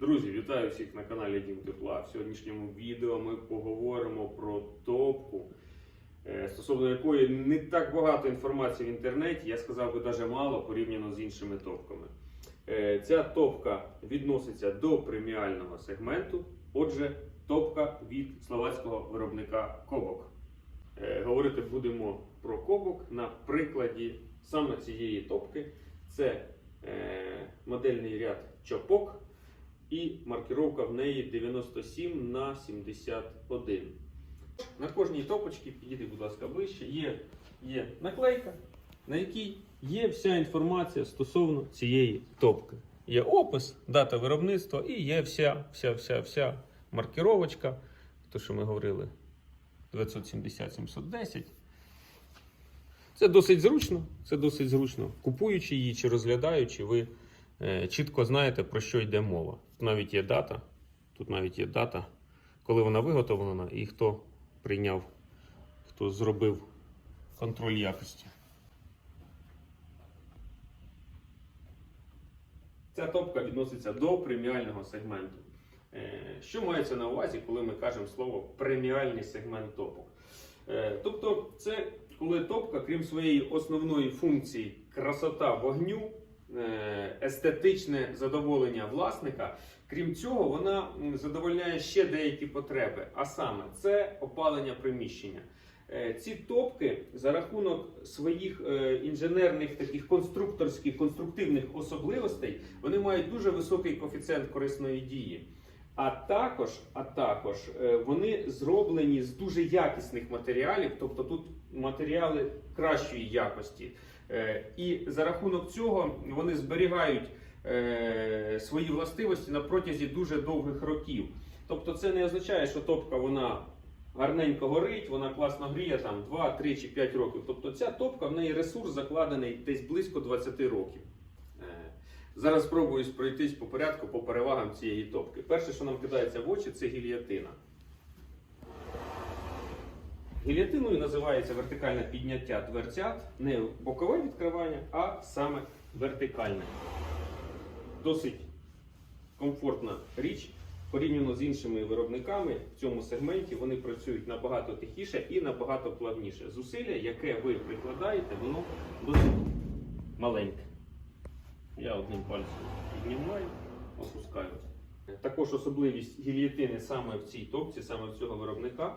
Друзі, вітаю всіх на каналі Дім Тепла. В сьогоднішньому відео ми поговоримо про топку, е, стосовно якої не так багато інформації в інтернеті, я сказав би навіть мало порівняно з іншими топками. Е, Ця топка відноситься до преміального сегменту, отже, топка від словацького виробника Кобок. Е, Говорити будемо про Кобок на прикладі саме цієї топки. Це модельний ряд Чопок і маркировка в неї 97 на 71. На кожній топочці, підійди, будь ласка, ближче, є, є наклейка, на якій є вся інформація стосовно цієї топки. Є опис, дата виробництва і є вся, вся, вся, вся маркировочка, то, що ми говорили, 970-710. Це досить зручно, це досить зручно. Купуючи її чи розглядаючи, ви е, чітко знаєте, про що йде мова. Тут навіть є дата, тут навіть є дата, коли вона виготовлена і хто прийняв, хто зробив контроль якості. Ця топка відноситься до преміального сегменту. Е, Що мається на увазі, коли ми кажемо слово преміальний сегмент топок? Е, Тобто, це коли топка, крім своєї основної функції красота вогню, естетичне задоволення власника, крім цього, вона задовольняє ще деякі потреби. А саме, це опалення приміщення. Е, Ці топки за рахунок своїх е, інженерних таких конструкторських конструктивних особливостей вони мають дуже високий коефіцієнт корисної дії. А також, а також е, вони зроблені з дуже якісних матеріалів, тобто тут матеріали кращої якості. Е, І за рахунок цього вони зберігають е, свої властивості на протязі дуже довгих років. Тобто, це не означає, що топка вона гарненько горить, вона класно гріє там 2, 3 чи 5 років. Тобто ця топка в неї ресурс закладений десь близько 20 років. Е, Зараз спробую пройтись по порядку по перевагам цієї топки. Перше, що нам кидається в очі, це гільйотина. Гільйотиною називається вертикальне підняття дверцят, не бокове відкривання, а саме вертикальне. Досить комфортна річ. Порівняно з іншими виробниками в цьому сегменті вони працюють набагато тихіше і набагато плавніше. Зусилля, яке ви прикладаєте, воно досить маленьке. Я одним пальцем піднімаю, опускаю. Також особливість гільйотини саме в цій топці, саме в цього виробника,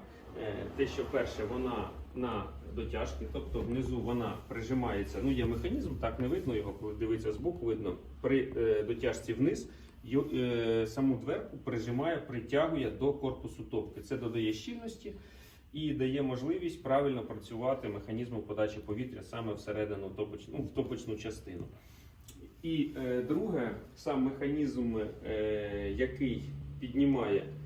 те, що перше, вона на дотяжки, тобто внизу вона прижимається. Ну, є механізм, так не видно його, коли дивиться збоку, видно при е, дотяжці вниз. е, Саму дверку прижимає, притягує до корпусу топки. Це додає щільності і дає можливість правильно працювати механізму подачі повітря саме всередину топоч... ну, в топочну частину. І е, друге, сам механізм, е, який піднімає е,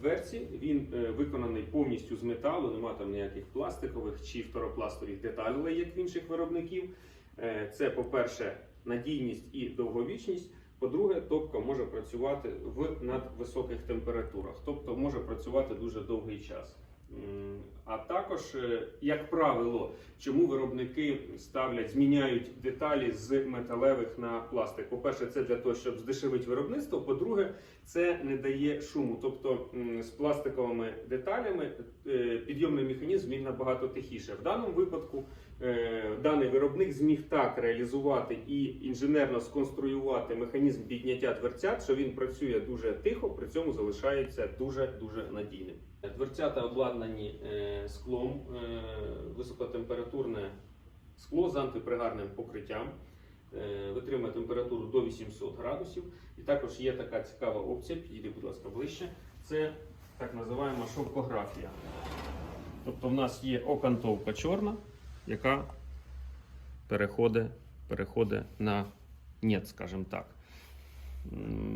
дверці, він е, виконаний повністю з металу, нема там ніяких пластикових чи второпластових деталей, як в інших виробників. Е, це, по-перше, надійність і довговічність. По-друге, топка може працювати в надвисоких температурах, тобто може працювати дуже довгий час. А також, е, як правило, чому виробники ставлять, зміняють деталі з металевих на пластик. По-перше, це для того, щоб здешевити виробництво. По-друге, це не дає шуму. Тобто з пластиковими деталями е, підйомний механізм він набагато тихіше. В даному випадку даний виробник зміг так реалізувати і інженерно сконструювати механізм підняття дверцят, що він працює дуже тихо, при цьому залишається дуже дуже надійним. Дверцята обладнані е, склом, е, високотемпературне скло з антипригарним покриттям. Е, Витримує температуру до 800 градусів. І також є така цікава опція, підійди, будь ласка, ближче. Це так називаємо шовкографія. Тобто в нас є окантовка чорна, яка переходить, переходить на нет, скажімо так.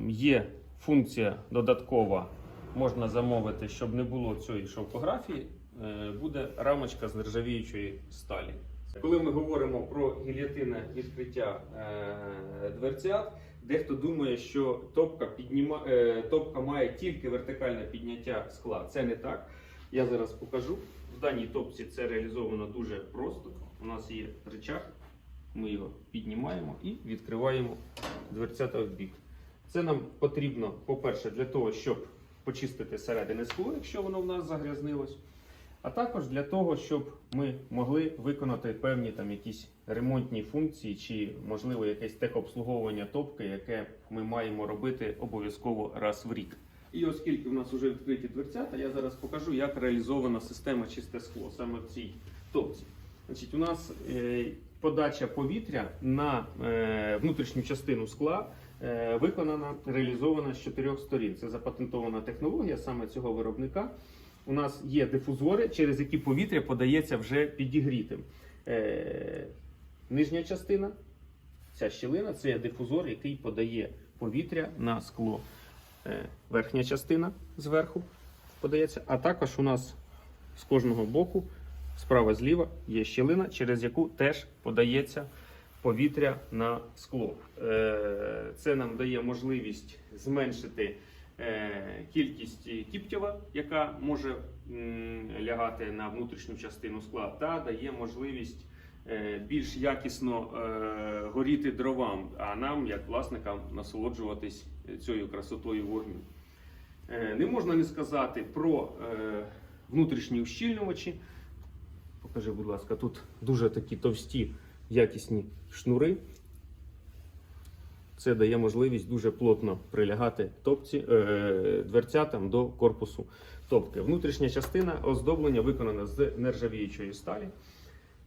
Є функція додаткова, можна замовити, щоб не було цієї шовкографії, е, буде рамочка з нержавіючої сталі. Коли ми говоримо про гільйотинне відкриття е, дверцят, дехто думає, що топка, підніма, е, топка має тільки вертикальне підняття скла. Це не так. Я зараз покажу. В даній топці це реалізовано дуже просто. У нас є рычаг, ми його піднімаємо і відкриваємо дверцята в бік. Це нам потрібно, по-перше, для того, щоб почистити середини скло, якщо воно в нас загрязнилось. А також для того, щоб ми могли виконати певні там якісь ремонтні функції, чи можливо якесь техобслуговування топки, яке ми маємо робити обов'язково раз в рік. І оскільки в нас вже відкриті дверцята, я зараз покажу, як реалізована система чисте скло саме в цій топці. Значить, у нас е, подача повітря на е, внутрішню частину скла е, виконана, реалізована з чотирьох сторін. Це запатентована технологія саме цього виробника. У нас є дифузори, через які повітря подається вже підігрітим. Нижня частина, ця щілина це дифузор, який подає повітря на скло. Е, верхня частина зверху подається, а також у нас з кожного боку, справа зліва, є щілина, через яку теж подається повітря на скло. Е, Це нам дає можливість зменшити е, кількість кіптєва, яка може лягати на внутрішню частину скла, та дає можливість більш якісно горіти дровам, а нам, як власникам, насолоджуватись цією красотою вогню. Е, Не можна не сказати про е, внутрішні ущільнювачі. Покажи, будь ласка, тут дуже такі товсті, якісні шнури. Це дає можливість дуже плотно прилягати топці, е, дверцятам до корпусу топки. Внутрішня частина оздоблення виконана з нержавіючої сталі.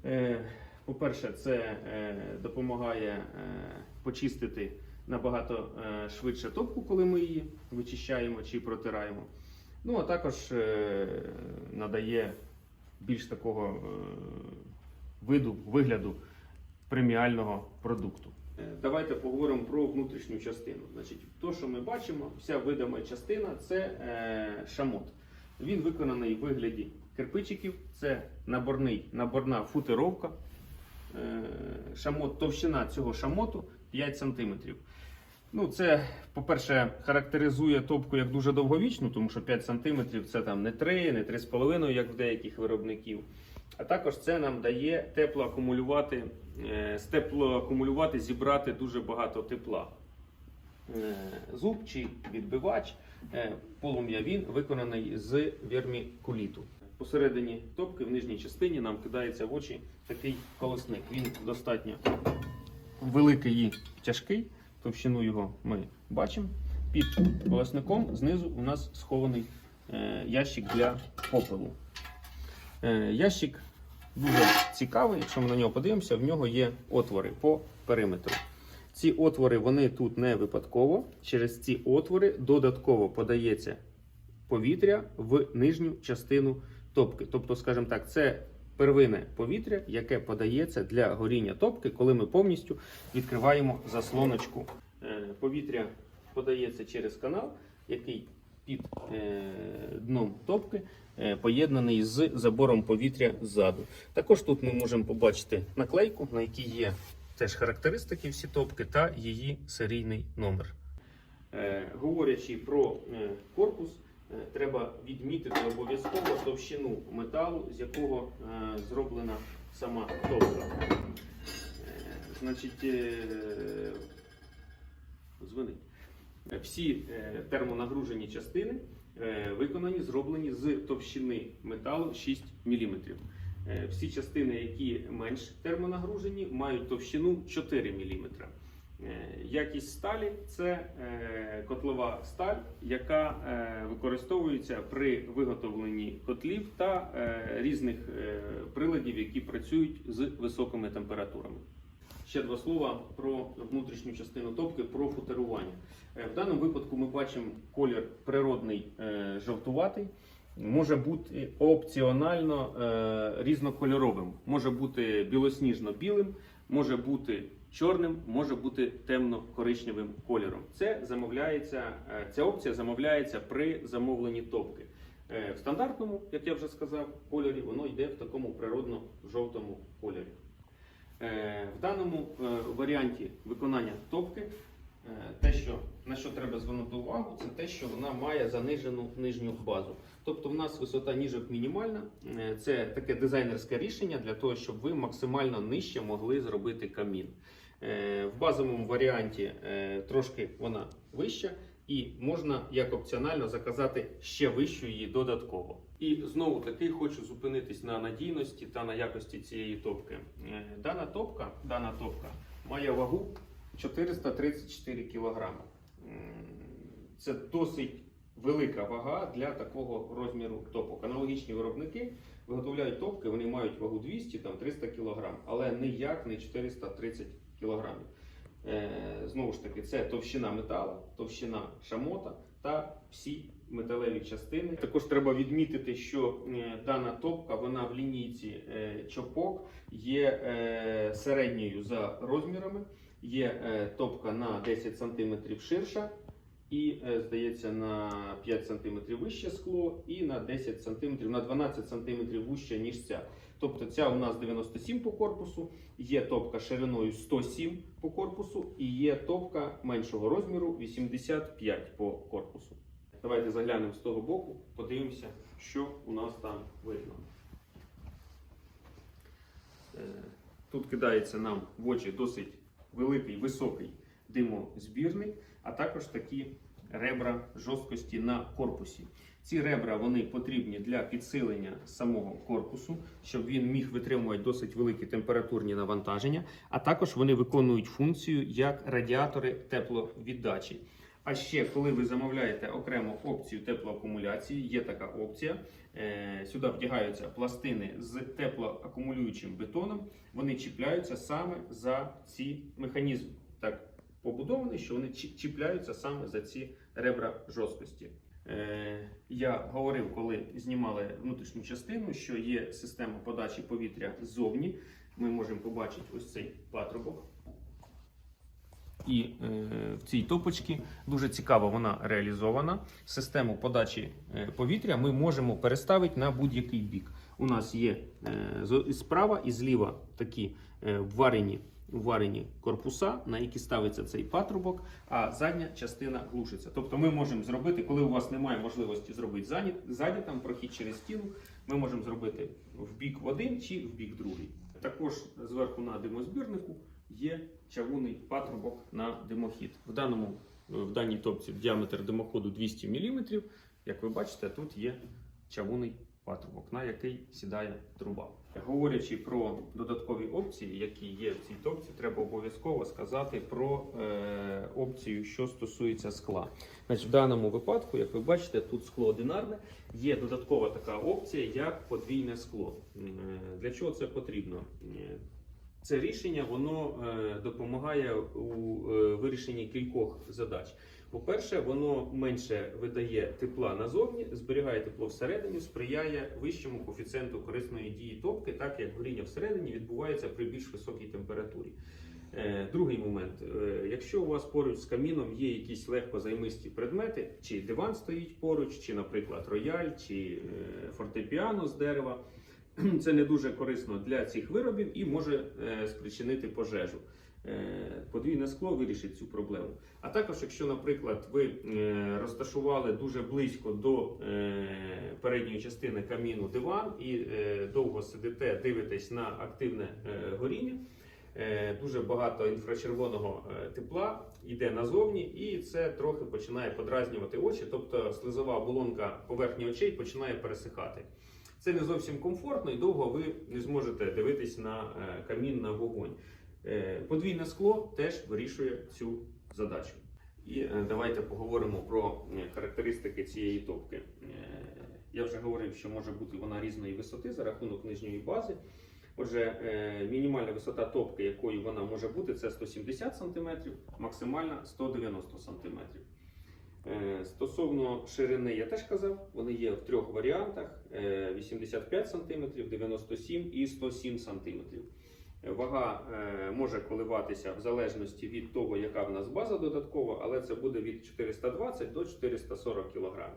Е, По-перше, це е, допомагає е, почистити набагато е, швидше топку, коли ми її вичищаємо чи протираємо. Ну, а також е, надає більш такого е, виду, вигляду преміального продукту. Давайте поговоримо про внутрішню частину. Значить, то, що ми бачимо, вся видима частина це шамот. Він виконаний в вигляді кирпичиків, це наборний, наборна футировка. Шамот, товщина цього шамоту 5 см. Ну, це, по-перше, характеризує топку як дуже довговічну, тому що 5 см це там не 3, не 3,5, як в деяких виробників. А також це нам дає тепло акумулювати, е, з тепло акумулювати, зібрати дуже багато тепла. Е, Зуб чи відбивач е, полум'я він виконаний з вермікуліту. Посередині топки в нижній частині нам кидається в очі такий колосник. Він достатньо великий і тяжкий. Товщину його ми бачимо. Під колесником знизу у нас схований е, ящик для попелу. Е, ящик дуже цікавий, якщо ми на нього подивимося, в нього є отвори по периметру. Ці отвори вони тут не випадково. Через ці отвори додатково подається повітря в нижню частину топки. Тобто, скажімо так, це первинне повітря, яке подається для горіння топки, коли ми повністю відкриваємо заслоночку. Е, Повітря подається через канал, який під е, дном топки е, поєднаний з забором повітря ззаду. Також тут ми можемо побачити наклейку, на якій є теж характеристики всі топки та її серійний номер. Говорячи про корпус, треба відмітити обов'язково товщину металу, з якого е, зроблена сама топка. Е, Значить, е. Е, Всі е, термонагружені частини е, виконані, зроблені з товщини металу 6 мм. Всі частини, які менш термонагружені, мають товщину 4 мм. Якість сталі це е, котлова сталь, яка е, використовується при виготовленні котлів та е, різних е, приладів, які працюють з високими температурами. Ще два слова про внутрішню частину топки, про футерування. Е, В даному випадку ми бачимо колір природний е, жовтуватий. Може бути опціонально е, різнокольоровим. Може бути білосніжно-білим, може бути чорним, може бути темно-коричневим кольором. Це замовляється, е, ця опція замовляється при замовленні топки. Е, В стандартному, як я вже сказав, кольорі воно йде в такому природно-жовтому кольорі. Е, В даному варіанті виконання топки, те, що, на що треба звернути увагу, це те, що вона має занижену нижню базу. Тобто в нас висота ніжок мінімальна. Це таке дизайнерське рішення для того, щоб ви максимально нижче могли зробити камін. Е, В базовому варіанті е, трошки вона вища, і можна як опціонально заказати ще вищу її додатково. І знову таки хочу зупинитись на надійності та на якості цієї топки. Е, Дана топка, дана топка має вагу 434 кг. Це досить велика вага для такого розміру топок. Аналогічні виробники виготовляють топки, вони мають вагу 200-300 кг, але ніяк не 430 кг. Е, знову ж таки, це товщина металу, товщина шамота та всі металеві частини. Також треба відмітити, що е, дана топка вона в лінійці е, чопок є середньою за розмірами. Є топка на 10 см ширша, і, е, здається, на 5 см вище скло, і на 10 см, на 12 см вище, ніж ця. Тобто ця у нас 97 по корпусу, є топка шириною 107 по корпусу і є топка меншого розміру 85 по корпусу. Давайте заглянемо з того боку, подивимося, що у нас там видно. Е, Тут кидається нам в очі досить великий високий димозбірник, а також такі ребра жорсткості на корпусі. Ці ребра вони потрібні для підсилення самого корпусу, щоб він міг витримувати досить великі температурні навантаження, а також вони виконують функцію як радіатори тепловіддачі. А ще, коли ви замовляєте окрему опцію теплоакумуляції, є така опція. Е, Сюди вдягаються пластини з теплоакумулюючим бетоном. Вони чіпляються саме за ці механізми. Так побудований, що вони чіпляються саме за ці ребра жорсткості. Е, Я говорив, коли знімали внутрішню частину, що є система подачі повітря ззовні. Ми можемо побачити ось цей патрубок. І е, в цій топочці дуже цікаво вона реалізована. Систему подачі е, повітря ми можемо переставити на будь-який бік. У нас є е, справа і зліва такі е, варені, варені корпуса, на які ставиться цей патрубок, а задня частина глушиться. Тобто ми можемо зробити, коли у вас немає можливості зробити ззаді, ззаді там прохід через стіну, ми можемо зробити в бік в один чи в бік другий. Також зверху на димозбірнику є чавунний патрубок на димохід. В, даному, в даній топці діаметр димоходу 200 мм. Як ви бачите, тут є чавунний патрубок, на який сідає труба. Говорячи про додаткові опції, які є в цій топці, треба обов'язково сказати про е, опцію, що стосується скла. Значить, в даному випадку, як ви бачите, тут скло одинарне, є додаткова така опція, як подвійне скло. Е, Для чого це потрібно? Е, це рішення воно е, допомагає у е, вирішенні кількох задач. По-перше, воно менше видає тепла назовні, зберігає тепло всередині, сприяє вищому коефіцієнту корисної дії топки, так як горіння всередині відбувається при більш високій температурі. Е, Другий момент: Е, якщо у вас поруч з каміном є якісь легкозаймисті предмети, чи диван стоїть поруч, чи, наприклад, рояль, чи е, фортепіано з дерева. Це не дуже корисно для цих виробів і може спричинити пожежу. Е, Подвійне скло вирішить цю проблему. А також, якщо, наприклад, ви е, розташували дуже близько до е, передньої частини каміну диван і довго сидите, дивитесь на активне горіння. Дуже багато інфрачервоного тепла йде назовні, і це трохи починає подразнювати очі, тобто слизова оболонка поверхні очей починає пересихати. Це не зовсім комфортно і довго ви не зможете дивитись на камін на вогонь. Е, Подвійне скло теж вирішує цю задачу. І е, давайте поговоримо про е, характеристики цієї топки. Я вже говорив, що може бути вона різної висоти за рахунок нижньої бази. Отже, мінімальна висота топки, якою вона може бути, це 170 см, максимальна 190 см. Стосовно ширини, я теж казав, вони є в трьох варіантах: е, 85 см, 97 і 107 см. Вага е, може коливатися в залежності від того, яка в нас база додаткова, але це буде від 420 до 440 кг.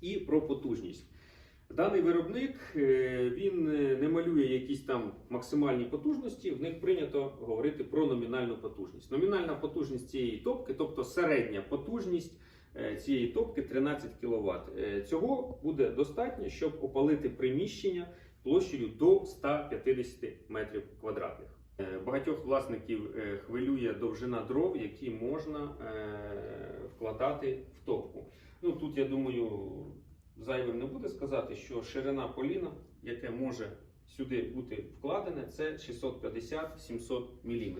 І про потужність. Даний виробник е, він е, не малює якісь там максимальні потужності. В них прийнято говорити про номінальну потужність. Номінальна потужність цієї топки, тобто середня потужність цієї топки 13 кВт. Цього буде достатньо, щоб опалити приміщення площею до 150 метрів квадратних. Е, Багатьох власників е, хвилює довжина дров, які можна е, вкладати в топку. Ну тут я думаю, зайвим не буде сказати, що ширина поліна, яке може сюди бути вкладене, це 650-700 мм.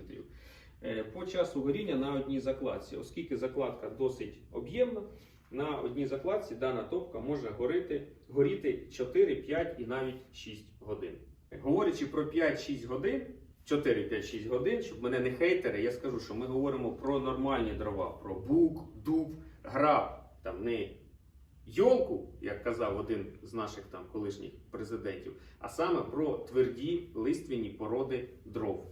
По часу горіння на одній закладці, оскільки закладка досить об'ємна, на одній закладці дана топка може горіти, горіти 4, 5 і навіть 6 годин. Говорячи про 5-6 годин, 4-5-6 годин, щоб мене не хейтери, я скажу, що ми говоримо про нормальні дрова, про бук, дуб, граб, там не йолку, як казав один з наших там колишніх президентів, а саме про тверді лиственні породи дров.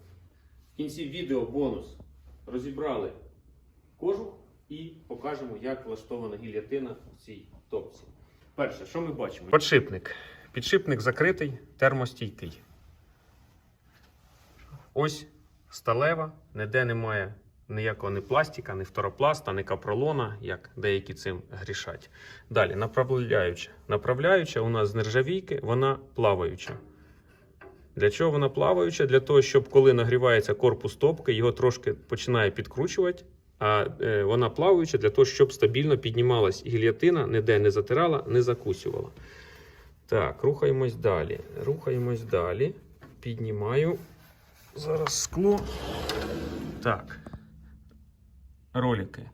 В кінці відео бонус розібрали кожух і покажемо, як влаштована гільятина в цій топці. Перше, що ми бачимо? Подшипник. Підшипник закритий, термостійкий. Ось сталева, ніде немає ніякого ні пластика, ні фторопласта, ні капролона, як деякі цим грішать. Далі, направляюча. Направляюча у нас з нержавійки, вона плаваюча. Для чого вона плаваюча? Для того, щоб коли нагрівається корпус топки, його трошки починає підкручувати, а е, вона плаваюча для того, щоб стабільно піднімалась гільятина, ніде не затирала, не закусювала. Так, рухаємось далі. Рухаємось далі. Піднімаю. Зараз скло. Так. Ролики.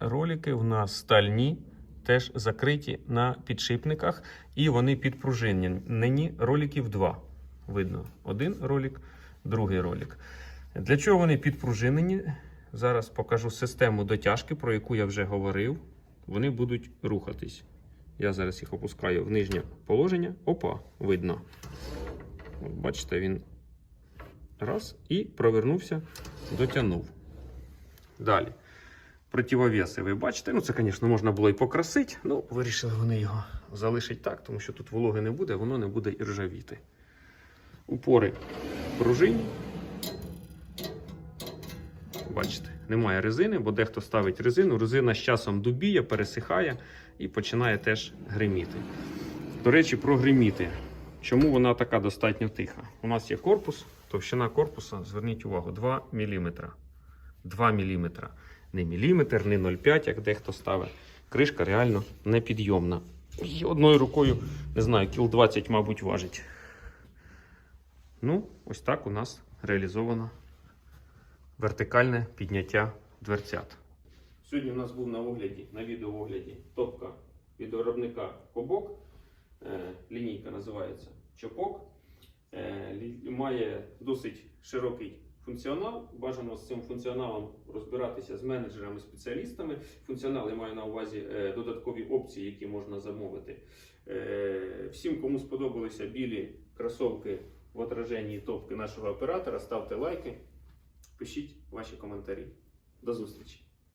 Ролики в нас стальні, теж закриті на підшипниках, і вони підпружинені. Роликів два. Видно, один ролик, другий ролик. Для чого вони підпружинені? Зараз покажу систему дотяжки, про яку я вже говорив. Вони будуть рухатись. Я зараз їх опускаю в нижнє положення. Опа, видно. Бачите, він раз і провернувся, дотягнув. Далі. Противовеси, ви бачите, ну це, звісно, можна було і покрасити, ну вирішили вони його залишити так, тому що тут вологи не буде, воно не буде і ржавіти. Упори пружинні. Бачите, немає резини, бо дехто ставить резину. Резина з часом дубіє, пересихає і починає теж гриміти. До речі, про гриміти. Чому вона така достатньо тиха? У нас є корпус, товщина корпуса, зверніть увагу, 2 мм. 2 мм. Не міліметр, не 0,5, як дехто ставить. Кришка реально непідйомна. І одною рукою, не знаю, кіл 20, мабуть, важить. Ну, ось так у нас реалізовано вертикальне підняття дверцят. Сьогодні у нас був на огляді, на відеоогляді топка від виробника Кобок. Е, Лінійка називається Чопок. Е, Має досить широкий функціонал. Бажано з цим функціоналом розбиратися з менеджерами, спеціалістами. Функціонал я маю на увазі е, додаткові опції, які можна замовити. Всім, кому сподобалися білі кросовки в отраженні топки нашого оператора, ставте лайки, пишіть ваші коментарі. До зустрічі!